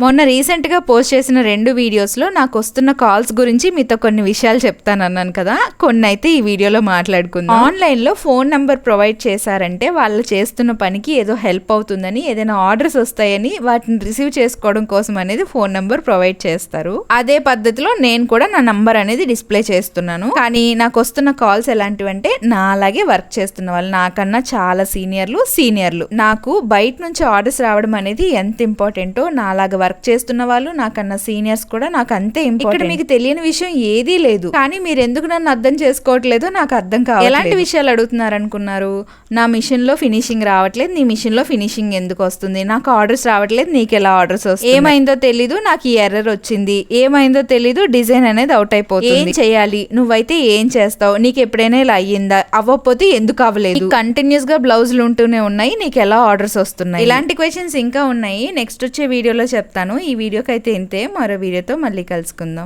మొన్న రీసెంట్గా పోస్ట్ చేసిన రెండు వీడియోస్లో నాకు వస్తున్న కాల్స్ గురించి మీతో కొన్ని విషయాలు చెప్తాను అన్నాను కదా కొన్ని అయితే ఈ వీడియోలో మాట్లాడుకుందాం. ఆన్లైన్లో ఫోన్ నెంబర్ ప్రొవైడ్ చేశారంటే వాళ్ళు చేస్తున్న పనికి ఏదో హెల్ప్ అవుతుందని ఏదైనా ఆర్డర్స్ వస్తాయని వాటిని రిసీవ్ చేసుకోవడం కోసం అనేది ఫోన్ నెంబర్ ప్రొవైడ్ చేస్తారు. అదే పద్ధతిలో నేను కూడా నా నంబర్ అనేది డిస్ప్లే చేస్తున్నాను. కానీ నాకు వస్తున్న కాల్స్ ఎలాంటివంటే నా అలాగే వర్క్ చేస్తున్న వాళ్ళు నాకన్నా చాలా సీనియర్లు సీనియర్లు. నాకు బయట నుంచి ఆర్డర్స్ రావడం అనేది ఎంత ఇంపార్టెంటో నా అలాగా వర్క్ చేస్తున్న వాళ్ళు నాకన్నా సీనియర్స్ కూడా నాకు అంతే ఇంపార్టెంట్ ఇక్కడ మీకు తెలియని విషయం ఏదీ లేదు. కానీ మీరు ఎందుకు నన్ను అర్థం చేసుకోవట్లేదో? నాకు అర్థం కావాలి ఎలాంటి విషయాలు అడుగుతున్నారు అనుకున్నారు నా మిషన్లో ఫినిషింగ్ రావట్లేదు. నీ మిషన్లో ఫినిషింగ్ ఎందుకు వస్తుంది? నాకు ఆర్డర్స్ రావట్లేదు. నీకు ఎలా ఆర్డర్స్ వస్తుంది ఏమైందో తెలీదు. నాకు ఈ ఎర్రర్ వచ్చింది. ఏమైందో తెలీదు. డిజైన్ అనేది అవుట్ అయిపోతుంది. ఏం చేయాలి? నువ్వైతే ఏం చేస్తావు? నీకు ఎప్పుడైనా ఇలా అయ్యిందా? అవ్వకపోతే ఎందుకు అవ్వలేదు? కంటిన్యూస్గా బ్లౌజులు ఉంటూనే ఉన్నాయి. నీకు ఎలా ఆర్డర్స్ వస్తున్నాయి? ఇలాంటి క్వశ్చన్స్ ఇంకా ఉన్నాయి. నెక్స్ట్ వచ్చే వీడియోలో చెప్తాను. ఈ వీడియోకి అయితే ఇంతే. మరో వీడియోతో మళ్ళీ కలుసుకుందాం.